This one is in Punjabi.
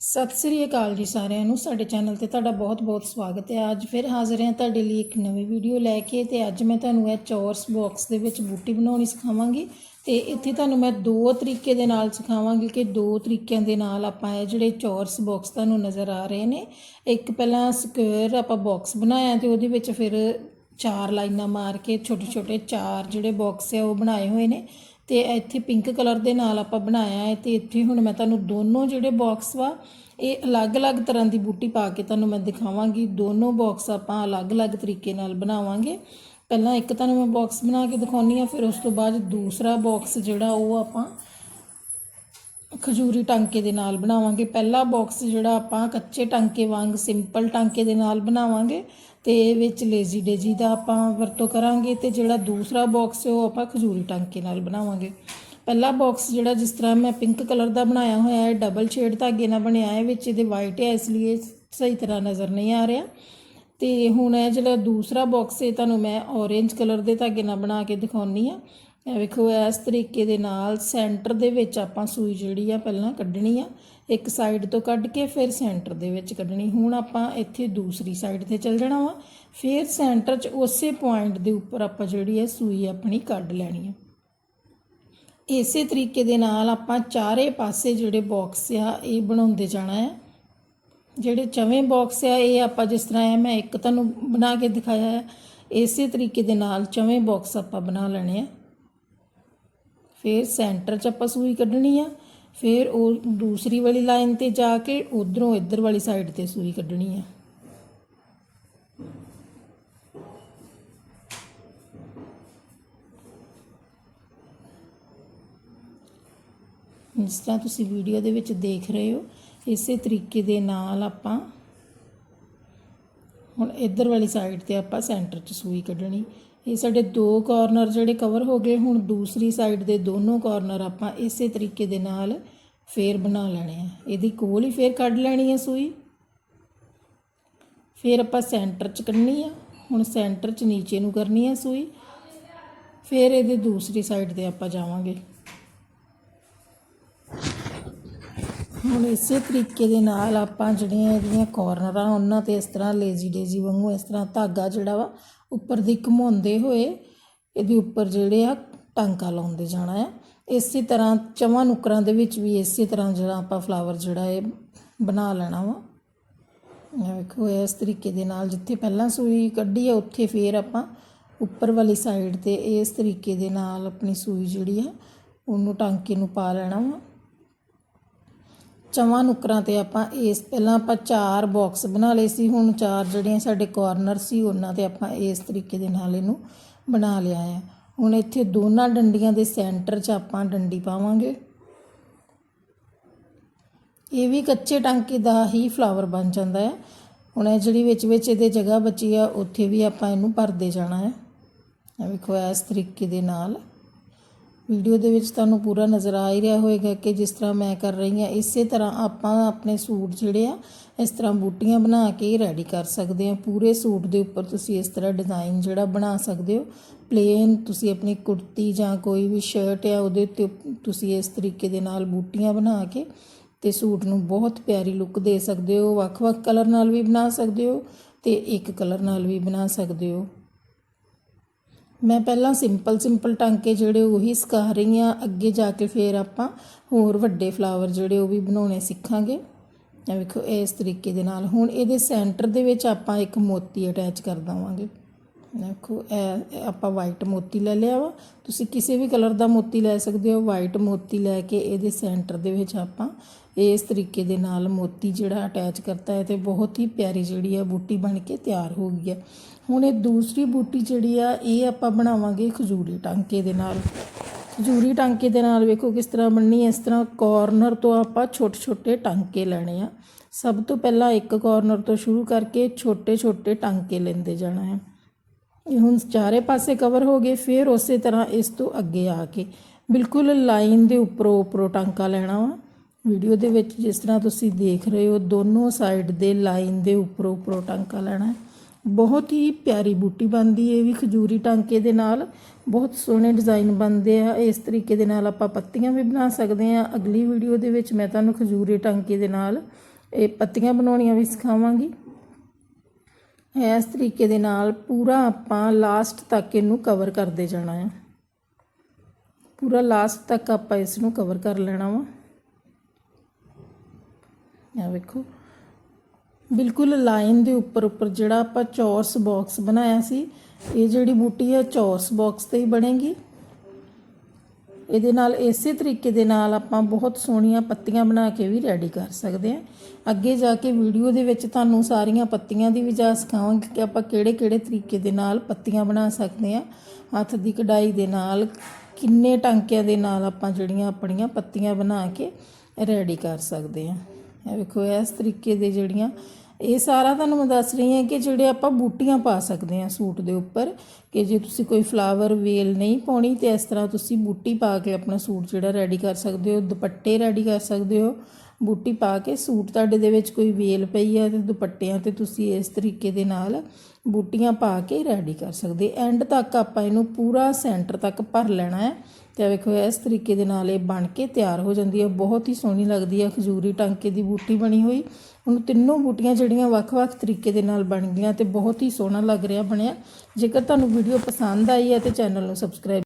ਸਤਿ ਸ੍ਰੀ ਅਕਾਲ ਜੀ ਸਾਰਿਆਂ ਨੂੰ। ਸਾਡੇ ਚੈਨਲ ਤੇ ਤੁਹਾਡਾ ਬਹੁਤ-ਬਹੁਤ ਸਵਾਗਤ ਹੈ। ਅੱਜ ਫਿਰ ਹਾਜ਼ਰ ਹਾਂ ਤੁਹਾਡੇ ਲਈ ਇੱਕ ਨਵੀਂ ਵੀਡੀਓ ਲੈ ਕੇ ਤੇ ਅੱਜ ਮੈਂ ਤੁਹਾਨੂੰ ਇਹ ਚੌਰਸ ਬਾਕਸ ਦੇ ਵਿੱਚ ਬੂਟੀ ਬਣਾਉਣੀ ਸਿਖਾਵਾਂਗੀ ਤੇ ਇੱਥੇ ਤੁਹਾਨੂੰ ਮੈਂ ਦੋ ਤਰੀਕੇ ਦੇ ਨਾਲ ਸਿਖਾਵਾਂਗੀ ਕਿ ਦੋ ਤਰੀਕਿਆਂ ਦੇ ਨਾਲ ਆਪਾਂ ਇਹ ਜਿਹੜੇ ਚੌਰਸ ਬਾਕਸ ਤੁਹਾਨੂੰ ਨਜ਼ਰ ਆ ਰਹੇ ਨੇ, ਇੱਕ ਪਹਿਲਾਂ ਸਕੁਅਰ ਆਪਾਂ ਬਾਕਸ ਬਣਾਇਆ ਤੇ ਉਹਦੇ ਵਿੱਚ ਫਿਰ ਚਾਰ ਲਾਈਨਾਂ ਮਾਰ ਕੇ ਛੋਟੇ ਛੋਟੇ ਚਾਰ ਜਿਹੜੇ ਬਾਕਸ ਆ ਉਹ ਬਣਾਏ ਹੋਏ ਨੇ ਤੇ ਇੱਥੇ ਪਿੰਕ ਕਲਰ ਦੇ ਨਾਲ ਆਪਾਂ ਬਣਾਇਆ ਹੈ ਤੇ ਇੱਥੇ ਹੁਣ ਮੈਂ ਤੁਹਾਨੂੰ ਦੋਨੋਂ ਜਿਹੜੇ ਬਾਕਸ ਵਾ, ਇਹ ਅਲੱਗ-ਅਲੱਗ ਤਰ੍ਹਾਂ ਦੀ ਬੂਟੀ ਪਾ ਕੇ ਤੁਹਾਨੂੰ ਮੈਂ ਦਿਖਾਵਾਂਗੀ। ਦੋਨੋਂ ਬਾਕਸ ਆਪਾਂ ਅਲੱਗ-ਅਲੱਗ ਤਰੀਕੇ ਨਾਲ ਬਣਾਵਾਂਗੇ। ਪਹਿਲਾਂ ਇੱਕ ਤੁਹਾਨੂੰ ਮੈਂ ਬਾਕਸ ਬਣਾ ਕੇ ਦਿਖਾਉਣੀ ਆ, ਫਿਰ ਉਸ ਤੋਂ ਬਾਅਦ ਦੂਸਰਾ ਬਾਕਸ ਜਿਹੜਾ ਉਹ ਆਪਾਂ ਖਜੂਰੀ ਟਾਂਕੇ ਦੇ ਨਾਲ ਬਣਾਵਾਂਗੇ। ਪਹਿਲਾ ਬਾਕਸ ਜਿਹੜਾ ਆਪਾਂ ਕੱਚੇ ਟਾਂਕੇ ਵਾਂਗ ਸਿੰਪਲ ਟਾਂਕੇ ਦੇ ਨਾਲ ਬਣਾਵਾਂਗੇ ਤੇ ਵਿੱਚ ਲੇਜ਼ੀ ਡੇਜੀ ਦਾ ਆਪਾਂ ਵਰਤੋਂ ਕਰਾਂਗੇ ਤੇ ਜਿਹੜਾ ਦੂਸਰਾ ਬਾਕਸ ਹੈ ਉਹ ਆਪਾਂ ਖਜੂਰੀ ਟਾਂਕੇ ਨਾਲ ਬਣਾਵਾਂਗੇ। ਪਹਿਲਾ ਬਾਕਸ ਜਿਹੜਾ ਜਿਸ ਤਰ੍ਹਾਂ ਮੈਂ ਪਿੰਕ ਕਲਰ ਦਾ ਬਣਾਇਆ ਹੋਇਆ ਹੈ ਡਬਲ ਸ਼ੇਡ ਧਾਗੇ ਨਾਲ ਬਣਿਆ ਹੈ, ਵਿੱਚ ਇਹਦੇ ਵਾਈਟ ਹੈ, ਇਸ ਲਈ ਸਹੀ ਤਰ੍ਹਾਂ ਨਜ਼ਰ ਨਹੀਂ ਆ ਰਿਹਾ। ਤੇ ਹੁਣ ਇਹ ਜਿਹੜਾ ਦੂਸਰਾ ਬਾਕਸ ਹੈ ਤੁਹਾਨੂੰ ਮੈਂ ਔਰੇਂਜ ਕਲਰ ਦੇ ਧਾਗੇ ਨਾਲ ਬਣਾ ਕੇ ਦਿਖਾਉਣੀ ਆ। ਇਹ ਵੇਖੋ, ਇਸ ਤਰੀਕੇ ਦੇ ਨਾਲ ਸੈਂਟਰ ਦੇ ਵਿੱਚ ਆਪਾਂ ਸੂਈ ਜਿਹੜੀ ਆ ਪਹਿਲਾਂ ਕੱਢਣੀ ਆ। ਇੱਕ ਸਾਈਡ ਤੋਂ ਕੱਢ ਕੇ ਫਿਰ ਸੈਂਟਰ ਦੇ ਵਿੱਚ ਕੱਢਣੀ। ਹੁਣ ਆਪਾਂ ਇੱਥੇ ਦੂਸਰੀ ਸਾਈਡ ਤੇ ਚੱਲ ਜਾਣਾ ਵਾ। ਫਿਰ ਸੈਂਟਰ 'ਚ ਉਸੇ ਪੁਆਇੰਟ ਦੇ ਉੱਪਰ ਆਪਾਂ ਜਿਹੜੀ ਹੈ ਸੂਈ ਆਪਣੀ ਕੱਢ ਲੈਣੀ ਹੈ ਇਸੇ ਤਰੀਕੇ ਦੇ ਨਾਲ ਆਪਾਂ ਚਾਰੇ ਪਾਸੇ ਜਿਹੜੇ ਬਾਕਸ ਆ, ਇਹ ਬਣਾਉਂਦੇ ਜਾਣਾ ਹੈ ਜਿਹੜੇ ਚਵੇਂ ਬਾਕਸ ਆ, ਇਹ ਆਪਾਂ ਜਿਸ ਤਰ੍ਹਾਂ ਹੈ ਮੈਂ ਇੱਕ ਤੁਹਾਨੂੰ ਬਣਾ ਕੇ ਦਿਖਾਇਆ ਹੈ ਇਸੇ ਤਰੀਕੇ ਦੇ ਨਾਲ ਚਵੇਂ ਬਾਕਸ ਆਪਾਂ ਬਣਾ ਲੈਣੇ ਆ। ਫਿਰ ਸੈਂਟਰ 'ਚ ਆਪਾਂ ਸੂਈ ਕੱਢਣੀ ਆ, ਫਿਰ ਉਹ ਦੂਸਰੀ ਵਾਲੀ ਲਾਈਨ ਤੇ ਜਾ ਕੇ ਉਧਰੋਂ ਇੱਧਰ ਵਾਲੀ ਸਾਈਡ ਤੇ ਸੂਈ ਕੱਢਣੀ ਆ। ਜਿਸ ਤਰ੍ਹਾਂ ਤੁਸੀਂ ਵੀਡੀਓ ਦੇ ਵਿੱਚ ਦੇਖ ਰਹੇ ਹੋ, ਇਸੇ ਤਰੀਕੇ ਦੇ ਨਾਲ ਆਪਾਂ ਹੁਣ ਇੱਧਰ ਵਾਲੀ ਸਾਈਡ ਤੇ ਆਪਾਂ ਸੈਂਟਰ 'ਚ ਸੂਈ ਕੱਢਣੀ। ਇਹ ਸਾਡੇ ਦੋ ਕਾਰਨਰ ਜਿਹੜੇ ਕਵਰ ਹੋ ਗਏ, ਹੁਣ ਦੂਸਰੀ ਸਾਈਡ ਦੇ ਦੋਨੋਂ ਕਾਰਨਰ ਆਪਾਂ ਇਸੇ ਤਰੀਕੇ ਦੇ ਨਾਲ ਫੇਰ ਬਣਾ ਲੈਣੇ ਆ। ਇਹਦੀ ਕੋਲ ਹੀ ਫੇਰ ਕੱਢ ਲੈਣੀ ਹੈ ਸੂਈ। ਫਿਰ ਆਪਾਂ ਸੈਂਟਰ 'ਚ ਕੱਢਣੀ ਆ। ਹੁਣ ਸੈਂਟਰ 'ਚ ਨੀਚੇ ਨੂੰ ਕਰਨੀ ਆ ਸੂਈ। ਫਿਰ ਇਹਦੇ ਦੂਸਰੀ ਸਾਈਡ ਤੇ ਆਪਾਂ ਜਾਵਾਂਗੇ। ਹੁਣ ਇਸੇ ਤਰੀਕੇ ਦੇ ਨਾਲ ਆਪਾਂ ਜਿਹੜੀਆਂ ਇਹਦੀਆਂ ਕੋਰਨਰਾਂ ਉਹਨਾਂ ਤੇ ਇਸ ਤਰ੍ਹਾਂ ਲੇਜ਼ੀ ਡੇਜ਼ੀ ਵਾਂਗੂ ਇਸ ਤਰ੍ਹਾਂ ਧਾਗਾ ਜਿਹੜਾ ਵਾ, ਉੱਪਰ ਦੀ ਘੁਮਾਉਂਦੇ ਹੋਏ ਇਹਦੇ ਉੱਪਰ ਜਿਹੜੇ ਆ ਟਾਂਕਾ ਲਾਉਂਦੇ ਜਾਣਾ ਆ। ਇਸੇ ਤਰ੍ਹਾਂ ਚਵਾਂ ਨੁਕਰਾਂ ਦੇ ਵਿੱਚ ਵੀ ਇਸੇ ਤਰ੍ਹਾਂ ਜਿਹੜਾ ਆਪਾਂ ਫਲਾਵਰ ਜਿਹੜਾ ਇਹ ਬਣਾ ਲੈਣਾ ਵਾ। ਇਹ ਵੇਖੋ, ਇਸ ਤਰੀਕੇ ਦੇ ਨਾਲ ਜਿੱਥੇ ਪਹਿਲਾਂ ਸੂਈ ਕੱਢੀ ਆ, ਉੱਥੇ ਫੇਰ ਆਪਾਂ ਉੱਪਰ ਵਾਲੀ ਸਾਈਡ ਤੇ ਇਸ ਤਰੀਕੇ ਦੇ ਨਾਲ ਆਪਣੀ ਸੂਈ ਜਿਹੜੀ ਆ, ਉਹਨੂੰ ਟਾਂਕੇ ਨੂੰ ਪਾ ਲੈਣਾ ਵਾ। ਚਵਾਂ ਨੁਕਰਾਂ ਤੇ ਆਪਾਂ ਇਸ, ਪਹਿਲਾਂ ਆਪਾਂ ਚਾਰ ਬਾਕਸ ਬਣਾ ਲਏ ਸੀ, ਹੁਣ ਚਾਰ ਜਿਹੜੀਆਂ ਸਾਡੇ ਕਾਰਨਰ ਸੀ, ਉਹਨਾਂ ਤੇ ਆਪਾਂ ਇਸ ਤਰੀਕੇ ਦੇ ਨਾਲ ਇਹਨੂੰ ਬਣਾ ਲਿਆ ਹੈ ਹੁਣ ਇੱਥੇ ਦੋਨਾਂ ਡੰਡੀਆਂ ਦੇ ਸੈਂਟਰ 'ਚ ਆਪਾਂ ਡੰਡੀ ਪਾਵਾਂਗੇ। ਇਹ ਵੀ ਕੱਚੇ ਟਾਂਕੇ ਦਾ ਹੀ ਫਲਾਵਰ ਬਣ ਜਾਂਦਾ ਹੈ ਹੁਣ ਇਹ ਜਿਹੜੀ ਵਿੱਚ ਵਿੱਚ ਇਹਦੇ ਜਗ੍ਹਾ ਬਚੀ ਆ, ਉੱਥੇ ਵੀ ਆਪਾਂ ਇਹਨੂੰ ਭਰਦੇ ਜਾਣਾ ਹੈ ਇਹ ਵੇਖੋ ਇਸ ਤਰੀਕੇ ਦੇ ਨਾਲ। ਵੀਡੀਓ ਦੇ ਵਿੱਚ ਤੁਹਾਨੂੰ ਪੂਰਾ ਨਜ਼ਰ ਆ ਹੀ ਰਿਹਾ ਹੋਵੇਗਾ ਕਿ ਜਿਸ ਤਰ੍ਹਾਂ ਮੈਂ ਕਰ ਰਹੀ ਹਾਂ, ਇਸੇ ਤਰ੍ਹਾਂ ਆਪਾਂ ਆਪਣੇ ਸੂਟ ਜਿਹੜੇ ਆ, ਇਸ ਤਰ੍ਹਾਂ ਬੂਟੀਆਂ ਬਣਾ ਕੇ ਰੈਡੀ ਕਰ ਸਕਦੇ ਆ ਪੂਰੇ ਸੂਟ ਦੇ ਉੱਪਰ ਤੁਸੀਂ ਇਸ ਤਰ੍ਹਾਂ ਡਿਜ਼ਾਈਨ ਜਿਹੜਾ ਬਣਾ ਸਕਦੇ ਹੋ। ਪਲੇਨ ਤੁਸੀਂ ਆਪਣੀ ਕੁੜਤੀ ਜਾਂ ਕੋਈ ਵੀ ਸ਼ਰਟ ਆ, ਉਹਦੇ ਉੱਤੇ ਤੁਸੀਂ ਇਸ ਤਰੀਕੇ ਦੇ ਨਾਲ ਬੂਟੀਆਂ ਬਣਾ ਕੇ ਤੇ ਸੂਟ ਨੂੰ ਬਹੁਤ ਪਿਆਰੀ ਲੁੱਕ ਦੇ ਸਕਦੇ ਹੋ। ਵੱਖ-ਵੱਖ ਕਲਰ ਨਾਲ ਵੀ ਬਣਾ ਸਕਦੇ ਹੋ ਤੇ ਇੱਕ ਕਲਰ ਨਾਲ ਵੀ ਬਣਾ ਸਕਦੇ ਹੋ। ਮੈਂ ਪਹਿਲਾਂ ਸਿੰਪਲ ਸਿੰਪਲ ਟਾਂਕੇ ਜਿਹੜੇ ਉਹੀ ਸਿਖਾ ਰਹੀ ਹਾਂ। ਅੱਗੇ ਜਾ ਕੇ ਫਿਰ ਆਪਾਂ ਹੋਰ ਵੱਡੇ ਫਲਾਵਰ ਜਿਹੜੇ ਉਹ ਵੀ ਬਣਾਉਣੇ ਸਿੱਖਾਂਗੇ। ਇਹ ਵੇਖੋ, ਇਸ ਤਰੀਕੇ ਦੇ ਨਾਲ। ਹੁਣ ਇਹਦੇ ਸੈਂਟਰ ਦੇ ਵਿੱਚ ਆਪਾਂ ਇੱਕ ਮੋਤੀ ਅਟੈਚ ਕਰ ਦਵਾਂਗੇ। ਦੇਖੋ, ਇਹ ਇਹ ਆਪਾਂ ਵਾਈਟ ਮੋਤੀ ਲੈ ਲਿਆ ਵਾ। ਤੁਸੀਂ ਕਿਸੇ ਵੀ ਕਲਰ ਦਾ ਮੋਤੀ ਲੈ ਸਕਦੇ ਹੋ। ਵਾਈਟ ਮੋਤੀ ਲੈ ਕੇ ਇਹਦੇ ਸੈਂਟਰ ਦੇ ਵਿੱਚ ਆਪਾਂ ਇਸ ਤਰੀਕੇ ਦੇ ਨਾਲ ਮੋਤੀ ਜਿਹੜਾ ਅਟੈਚ ਕਰਤਾ ਹੈ ਤੇ ਬਹੁਤ ਹੀ ਪਿਆਰੀ ਜਿਹੜੀ ਆ ਬੂਟੀ ਬਣ ਕੇ ਤਿਆਰ ਹੋ ਗਈ ਹੈ ਹੁਣ ਇਹ ਦੂਸਰੀ ਬੂਟੀ ਜਿਹੜੀ ਆ, ਇਹ ਆਪਾਂ ਬਣਾਵਾਂਗੇ ਖਜੂਰੀ ਟਾਂਕੇ ਦੇ ਨਾਲ। ਖਜੂਰੀ ਟਾਂਕੇ ਦੇ ਨਾਲ ਵੇਖੋ ਕਿਸ ਤਰ੍ਹਾਂ ਬਣਨੀ ਇਸ ਤਰ੍ਹਾਂ ਕਾਰਨਰ ਤੋਂ ਆਪਾਂ ਛੋਟੇ ਛੋਟੇ ਟਾਂਕੇ ਲੈਣੇ ਆ। ਸਭ ਤੋਂ ਪਹਿਲਾਂ ਇੱਕ ਕਾਰਨਰ ਤੋਂ ਸ਼ੁਰੂ ਕਰਕੇ ਛੋਟੇ ਛੋਟੇ ਟਾਂਕੇ ਲੈਂਦੇ ਜਾਣਾ ਹੈ। ਇਹ ਹੁਣ ਚਾਰੇ ਪਾਸੇ ਕਵਰ ਹੋ ਗਏ, ਫਿਰ ਉਸੇ ਤਰ੍ਹਾਂ ਇਸ ਤੋਂ ਅੱਗੇ ਆ ਕੇ ਬਿਲਕੁਲ ਲਾਈਨ ਦੇ ਉੱਪਰੋਂ ਉੱਪਰੋਂ ਟਾਂਕਾ ਲੈਣਾ ਵਾ। ਵੀਡੀਓ ਦੇ ਵਿੱਚ ਜਿਸ ਤਰ੍ਹਾਂ ਤੁਸੀਂ ਦੇਖ ਰਹੇ ਹੋ, ਦੋਨੋਂ ਸਾਈਡ ਦੇ ਲਾਈਨ ਦੇ ਉੱਪਰੋਂ ਉੱਪਰੋਂ ਟਾਂਕਾ ਲੈਣਾ ਹੈ। ਬਹੁਤ ਹੀ ਪਿਆਰੀ ਬੂਟੀ ਬਣਦੀ ਹੈ ਇਹ ਵੀ ਖਜੂਰੀ ਟਾਂਕੇ ਦੇ ਨਾਲ। ਬਹੁਤ ਸੋਹਣੇ ਡਿਜ਼ਾਈਨ ਬਣਦੇ ਆ। ਇਸ ਤਰੀਕੇ ਦੇ ਨਾਲ ਆਪਾਂ ਪੱਤੀਆਂ ਵੀ ਬਣਾ ਸਕਦੇ ਆ ਅਗਲੀ ਵੀਡੀਓ ਦੇ ਵਿੱਚ ਮੈਂ ਤੁਹਾਨੂੰ ਖਜੂਰੀ ਟਾਂਕੇ ਦੇ ਨਾਲ ਇਹ ਪੱਤੀਆਂ ਬਣਾਉਣੀਆਂ ਵੀ ਸਿਖਾਵਾਂਗੀ। ਇਸ ਤਰੀਕੇ ਦੇ ਨਾਲ ਪੂਰਾ ਆਪਾਂ ਲਾਸਟ ਤੱਕ ਇਹਨੂੰ ਕਵਰ ਕਰਦੇ ਜਾਣਾ ਹੈ ਪੂਰਾ ਲਾਸਟ ਤੱਕ ਆਪਾਂ ਇਸ ਨੂੰ ਕਵਰ ਕਰ ਲੈਣਾ ਵਾ। ਆ ਵੇਖੋ। ਬਿਲਕੁਲ ਲਾਈਨ ਦੇ ਉੱਪਰ ਉੱਪਰ ਜਿਹੜਾ ਆਪਾਂ ਚੌਰਸ ਬਾਕਸ ਬਣਾਇਆ ਸੀ, ਇਹ ਜਿਹੜੀ ਬੂਟੀ ਹੈ ਚੌਰਸ ਬਾਕਸ ਤੇ ਹੀ ਬਣੇਗੀ। ਇਹਦੇ ਨਾਲ ਇਸੇ ਤਰੀਕੇ ਦੇ ਨਾਲ ਆਪਾਂ ਬਹੁਤ ਸੋਹਣੀਆਂ ਪੱਤੀਆਂ ਬਣਾ ਕੇ ਵੀ ਰੈਡੀ ਕਰ ਸਕਦੇ ਹਾਂ। ਅੱਗੇ ਜਾ ਕੇ ਵੀਡੀਓ ਦੇ ਵਿੱਚ ਤੁਹਾਨੂੰ ਸਾਰੀਆਂ ਪੱਤੀਆਂ ਦੀ ਵੀ ਜਾ ਸਿਖਾਵਾਂਗੀ ਕਿ ਆਪਾਂ ਕਿਹੜੇ-ਕਿਹੜੇ ਤਰੀਕੇ ਦੇ ਨਾਲ ਪੱਤੀਆਂ ਬਣਾ ਸਕਦੇ ਹਾਂ। ਹੱਥ ਦੀ ਕਢਾਈ ਦੇ ਨਾਲ, ਕਿੰਨੇ ਟਾਂਕਿਆਂ ਦੇ ਨਾਲ ਆਪਾਂ ਜਿਹੜੀਆਂ ਆਪਣੀਆਂ ਪੱਤੀਆਂ ਬਣਾ ਕੇ ਰੈਡੀ ਕਰ ਸਕਦੇ ਹਾਂ। ਇਹ ਵੇਖੋ, ਇਸ ਤਰੀਕੇ ਦੇ ਜਿਹੜੀਆਂ, ਇਹ ਸਾਰਾ ਤੁਹਾਨੂੰ ਮੈਂ ਦੱਸ ਰਹੀ ਹਾਂ ਕਿ ਜਿਹੜੇ ਆਪਾਂ ਬੂਟੀਆਂ ਪਾ ਸਕਦੇ ਹਾਂ ਸੂਟ ਦੇ ਉੱਪਰ, ਕਿ ਜੇ ਤੁਸੀਂ ਕੋਈ ਫਲਾਵਰ ਵੇਲ ਨਹੀਂ ਪਾਉਣੀ ਤੇ ਇਸ ਤਰ੍ਹਾਂ ਤੁਸੀਂ ਬੂਟੀ ਪਾ ਕੇ ਆਪਣਾ ਸੂਟ ਜਿਹੜਾ ਰੈਡੀ ਕਰ ਸਕਦੇ ਹੋ, ਦੁਪੱਟੇ ਰੈਡੀ ਕਰ ਸਕਦੇ ਹੋ ਬੂਟੀ ਪਾ ਕੇ ਸੂਟ ਤੁਹਾਡੇ ਦੇ ਵਿੱਚ ਕੋਈ ਵੇਲ ਪਈ ਹੈ ਤੇ ਦੁਪੱਟਿਆਂ ਤੇ ਤੁਸੀਂ ਇਸ ਤਰੀਕੇ ਦੇ ਨਾਲ ਬੂਟੀਆਂ ਪਾ ਕੇ ਰੈਡੀ ਕਰ ਸਕਦੇ। ਐਂਡ ਤੱਕ ਆਪਾਂ ਇਹਨੂੰ ਪੂਰਾ ਸੈਂਟਰ ਤੱਕ ਭਰ ਲੈਣਾ ਹੈ ਤੇ ਵੇਖੋ, ਇਸ ਤਰੀਕੇ ਦੇ ਨਾਲ ਇਹ ਬਣ ਕੇ ਤਿਆਰ ਹੋ ਜਾਂਦੀ ਹੈ। ਬਹੁਤ ਹੀ ਸੋਹਣੀ ਲੱਗਦੀ ਹੈ, ਖਜੂਰੀ ਟਾਂਕੇ ਦੀ ਬੂਟੀ ਬਣੀ ਹੋਈ। ਹੁਣ ਤਿੰਨੋਂ ਬੂਟੀਆਂ ਜਿਹੜੀਆਂ ਵੱਖ-ਵੱਖ ਤਰੀਕੇ ਦੇ ਨਾਲ ਬਣ ਗਈਆਂ ਤੇ ਬਹੁਤ ਹੀ ਸੋਹਣਾ ਲੱਗ ਰਿਹਾ ਬਣਿਆ। ਜੇਕਰ ਤੁਹਾਨੂੰ ਵੀਡੀਓ ਪਸੰਦ ਆਈ ਹੈ ਤੇ ਚੈਨਲ ਨੂੰ ਸਬਸਕ੍ਰਾਈਬ